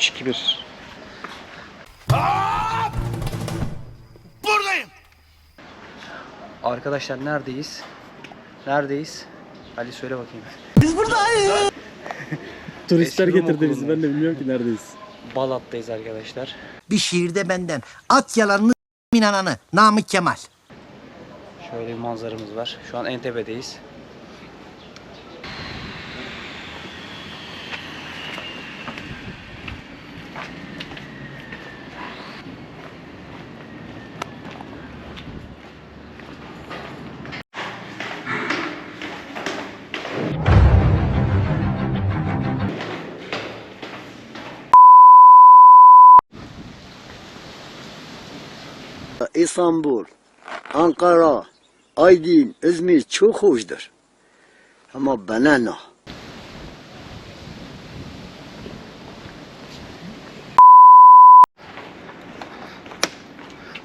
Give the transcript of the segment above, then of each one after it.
3 2 1. Buradayım. Arkadaşlar neredeyiz? Neredeyiz? Ali söyle bakayım. Turistler Eski Rum getirdi bizi. Ben de bilmiyorum ki neredeyiz. Balat'tayız arkadaşlar. Bir şiirde benden. At yalanını s**min ananı. Namık Kemal. Şöyle bir manzaramız var. Şu an en tepedeyiz. İstanbul, Ankara, Aydın, İzmir çok hoşdur. Ama bana ne?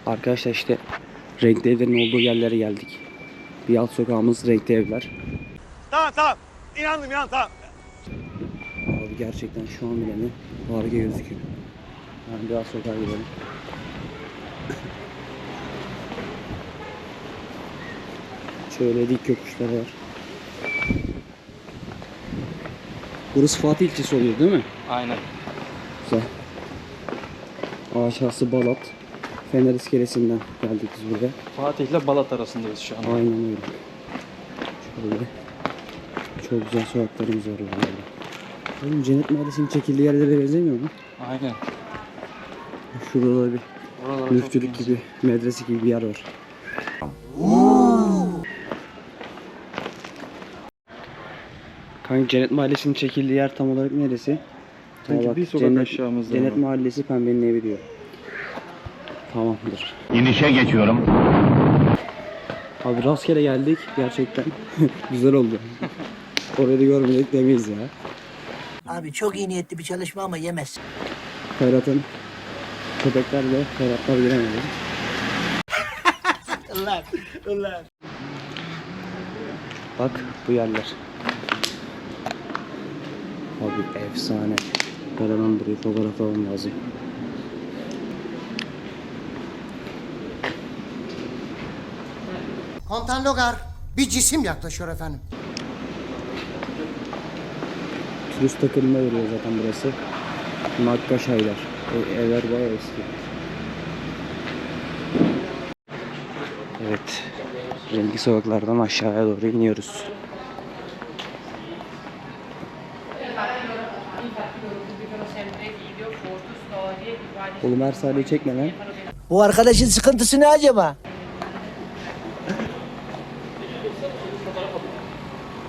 Arkadaşlar işte renkli evlerin olduğu yerlere geldik. Bir alt sokağımız renkli evler. Tamam tamam. İnandım inan tamam. Abi gerçekten şu an bile mi harika gözüküyor. Yani bir alt sokağa gidelim. Şöyle dik yokuşlar var. Burası Fatih ilçesi oluyor değil mi? Aynen. Güzel. Aşağısı Balat. Fener iskelesinden geldik biz buraya. Fatih ile Balat arasındayız şu an. Aynen öyle. Şöyle. Çok güzel sokaklarımız var burada. Oğlum Cennet Mahallesi'nin çekildiği yerlere benzemiyor mu? Aynen. Şurada bir Oralar müftülük gibi, medrese gibi bir yer var. Kanka Cennet Mahallesi'nin çekildiği yer tam olarak neresi? Sanki bak, bir sokak Cennet, aşağımızda Cennet ama. Mahallesi Pembe'nin evi diyor. Tamamdır. İnişe geçiyorum. Abi rastgele geldik gerçekten. Güzel oldu. Orayı da görmedik demeyiz ya. Abi çok iyi niyetli bir çalışma ama yemez. Ferhat'ın köpekler de Ferhatlar giremedi. Allah Allah. Bak bu yerler. Abi efsane. Ferhat'ın burayı fotoğraf almam lazım. Komutan Logar, bir cisim yaklaşıyor efendim. Turist takımına veriyor zaten burası. Nakkaşaylar. E, evler bayağı eski. Evet. Renkli sokaklardan aşağıya doğru iniyoruz. Oğlum her sahneyi çekme lan. Bu arkadaşın sıkıntısı ne acaba?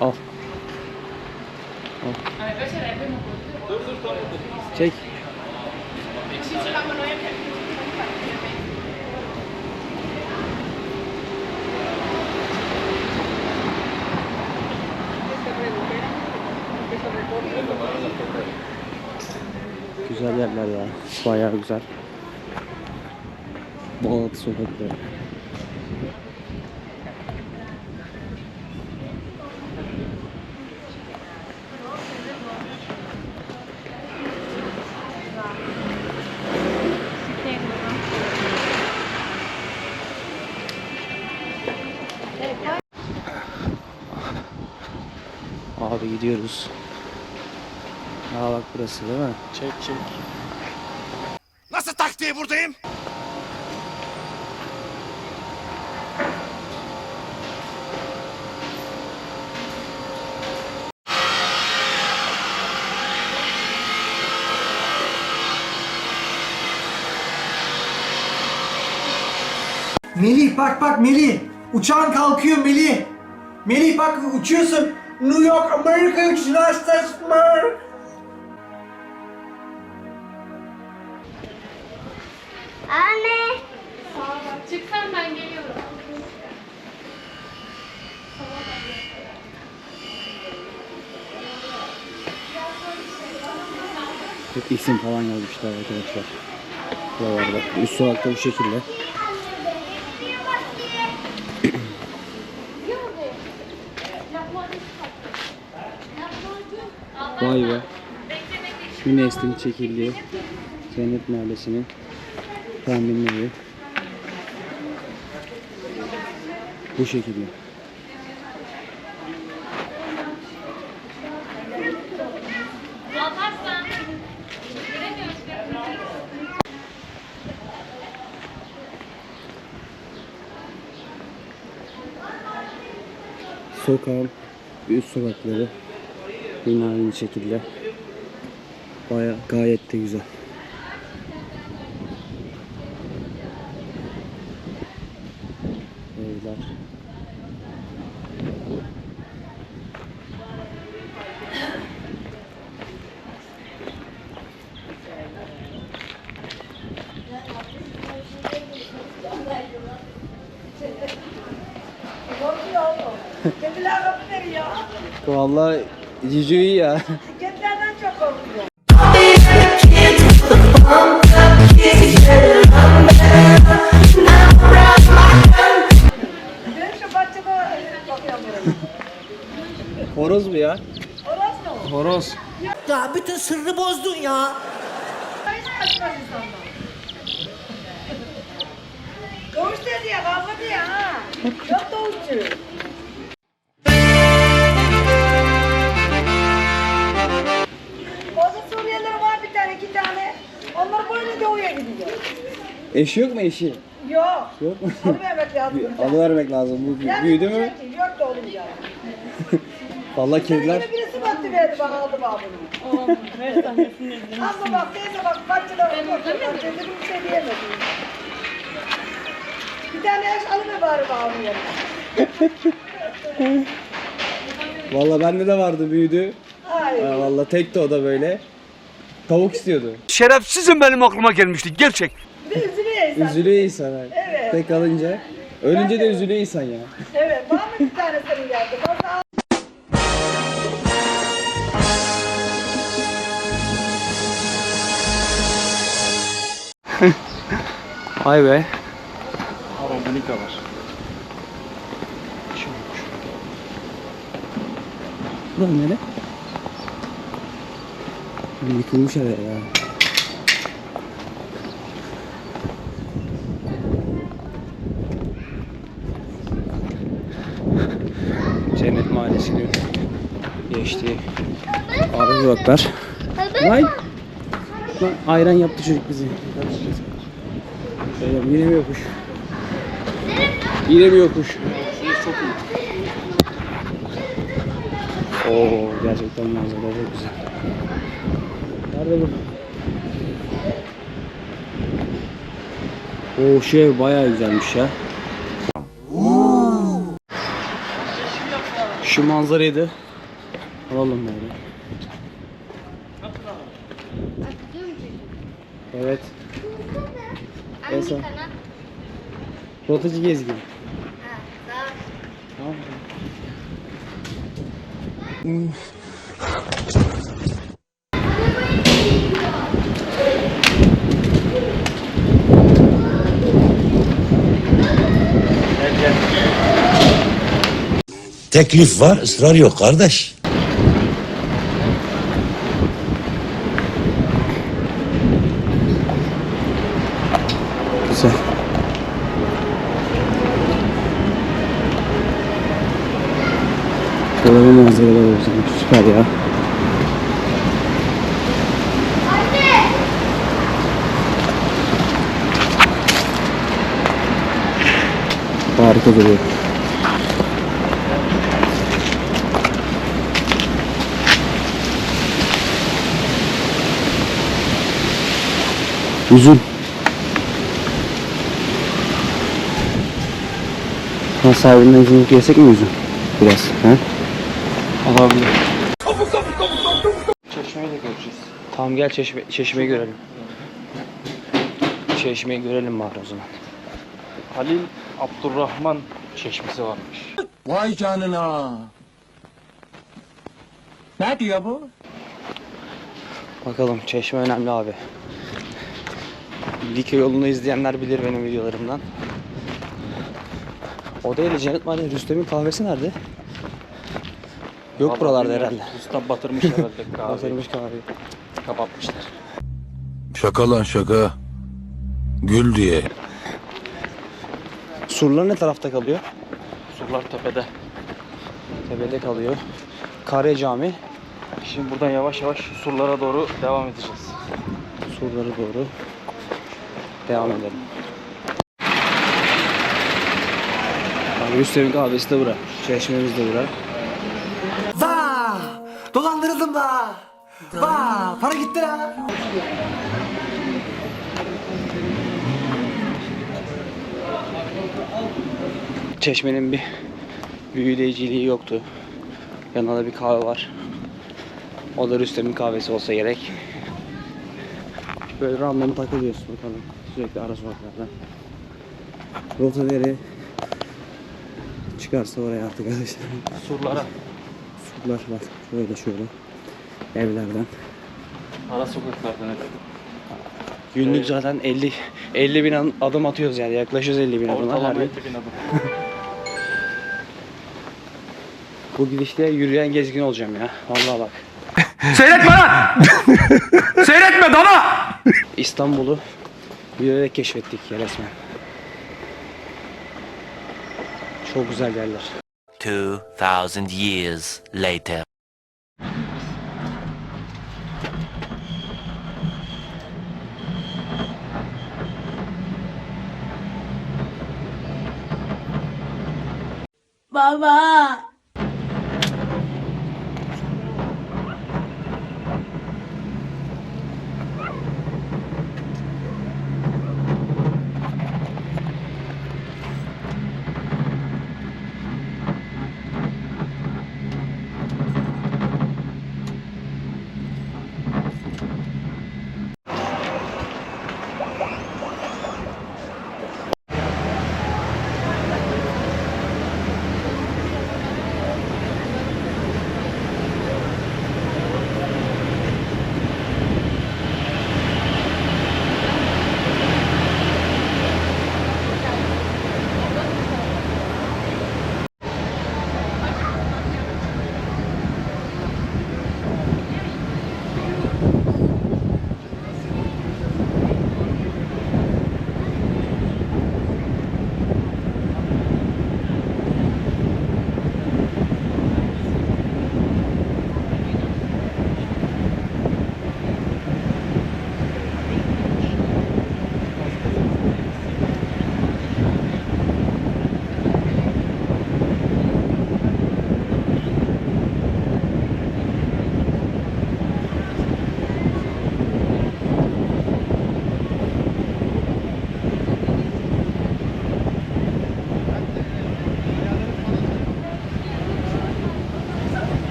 Al. Al. Çek. Güzel yerler ya. Bayağı güzel. Balat sokakları. Abi gidiyoruz. Aa bak burası değil mi? Çek çek. Nasıl taktiği buradayım? Melih bak bak Melih. Uçağın kalkıyor Melih. Melih bak uçuyorsun. New York Amerika uçuşuna Mer. Anne. Çıksan ben geliyorum. Hep isim falan yazmışlar arkadaşlar. Buralarda. Üst sokakta bu şekilde. Vay be. Bir neslin çekildiği Cennet Mahallesi'nin tahminli evi. Bu şekilde. Sokağın üst sokakları yine aynı şekilde. Baya gayet de güzel. Evler. Kediler kapı veriyor. Vallahi Cicu iyi ya. Kedilerden çok korkuyor. Ben şu bahçede bakıyorum böyle. Horoz mu ya? Orası ne o? Horoz. Ya bütün sırrı bozdun ya. Hiç kaçmaz insanlar. Doğuş dedi ya, diye ha. Yok doğuşçu. Onlar böyle doğuya gidiyor. Eşi yok mu eşi? Yok. Yok mu? Alıvermek lazım. Alıvermek lazım. Bu Yani büyüdü mü? şey Yok da oğlum ya. Vallahi kediler Yine birisi baktı verdi bana aldı bana bunu. Ama bak teyze bak bahçede oturdu. Dedim bir şey diyemedim. Bir tane yaş alıver bari bana onun yanına. Vallahi bende de vardı büyüdü. Hayır. Ha, vallahi tekti o da böyle. Tavuk istiyordu. Şerefsizim benim aklıma gelmişti gerçek. Bir de üzülüyor insan. Üzülüyor insan. Evet. Tek alınca. Ölünce de üzülüyor insan ya. Evet bana mı bir tane senin geldi? Bana Vay be. Harmonika var. Burası nere? Yıkılmış eve ya. Cennet Mahallesi'nin geçtiği arı duraklar. Vay! Lan ayran yaptı çocuk bizi. Şöyle yine mi yokuş? Yine mi yokuş? Oo gerçekten manzara çok güzel. Nerede bu? Oo şu ev bayağı güzelmiş ya. Şu manzarayı da alalım böyle. Evet. Kanal? Rotacı gezgin. Ha, sağ Tamam. Teklif var, ısrar yok kardeş. Güzel. Şöyle bir manzaralar olsun. Süper ya. Harika duruyor. Üzüm. Ha sahibinden izin yesek mi üzüm? Biraz. He? Olabilir. Çeşmeyi de göreceğiz. Tamam gel çeşme, çeşmeyi görelim. Çeşmeyi görelim bari o zaman. Halil Abdurrahman çeşmesi varmış. Vay canına. Ne diyor bu? Bakalım çeşme önemli abi. Like yolunu izleyenler bilir benim videolarımdan. O değil de Cennet Mahallesi Rüstem'in kahvesi nerede? Yok Vallahi buralarda bilmiyorum. herhalde. Usta batırmış herhalde kahveyi. Batırmış kahveyi. kapatmışlar. Şaka lan şaka. Gül diye. Surlar ne tarafta kalıyor? Surlar tepede. Tepede kalıyor. Kare Cami. Şimdi buradan yavaş yavaş surlara doğru devam edeceğiz. Surlara doğru devam edelim. Abi Rüstem'in kahvesi de bura. Çeşmemiz de bura. Va! Dolandırıldım da. Va! Para gitti ha. Çeşmenin bir büyüleyiciliği yoktu. Yanında da bir kahve var. O da Rüstem'in kahvesi olsa gerek. Böyle random takılıyorsun bakalım. Sürekli ara sokaklarda. Rota nereye çıkarsa oraya artık arkadaşlar. Surlara. Surlar bak şöyle şöyle. Evlerden. Ara sokaklardan hep. Günlük zaten 50 50 bin adım atıyoruz yani yaklaşıyoruz 50 bin adıma. her Ortalama gün. 50 bin adım. Bu gidişte yürüyen gezgin olacağım ya. Vallahi bak. Seyretme lan! Seyretme dana! İstanbul'u yürüyerek keşfettik ya resmen. Çok güzel yerler. 2000 years later. Baba.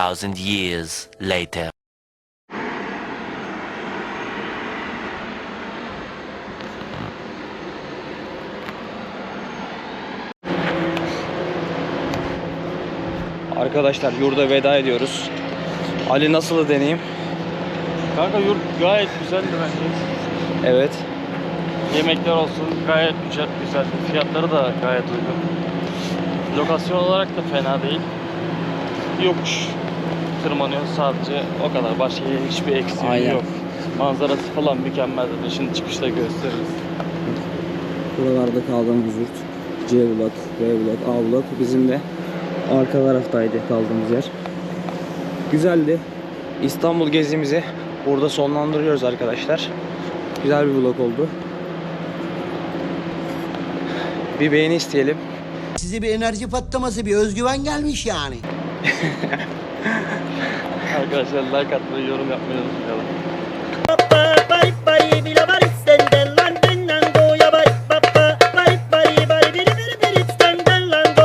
Thousand years later. Arkadaşlar yurda veda ediyoruz. Ali nasıl deneyim? Kanka yurt gayet güzeldi bence. Evet. Yemekler olsun gayet güzel, güzeldi. Fiyatları da gayet uygun. Lokasyon olarak da fena değil. Yokuş tırmanıyor sadece o kadar. Başka hiçbir eksiği Aynen. yok. Manzarası falan mükemmeldi. Şimdi çıkışta gösteririz. Buralarda kaldığımız yurt. C blok, B blok, A blok. Bizim de arka taraftaydı kaldığımız yer. Güzeldi. İstanbul gezimizi burada sonlandırıyoruz arkadaşlar. Güzel bir vlog oldu. Bir beğeni isteyelim. Size bir enerji patlaması, bir özgüven gelmiş yani. Arkadaşlar like atmayı, yorum yapmayı unutmayalım.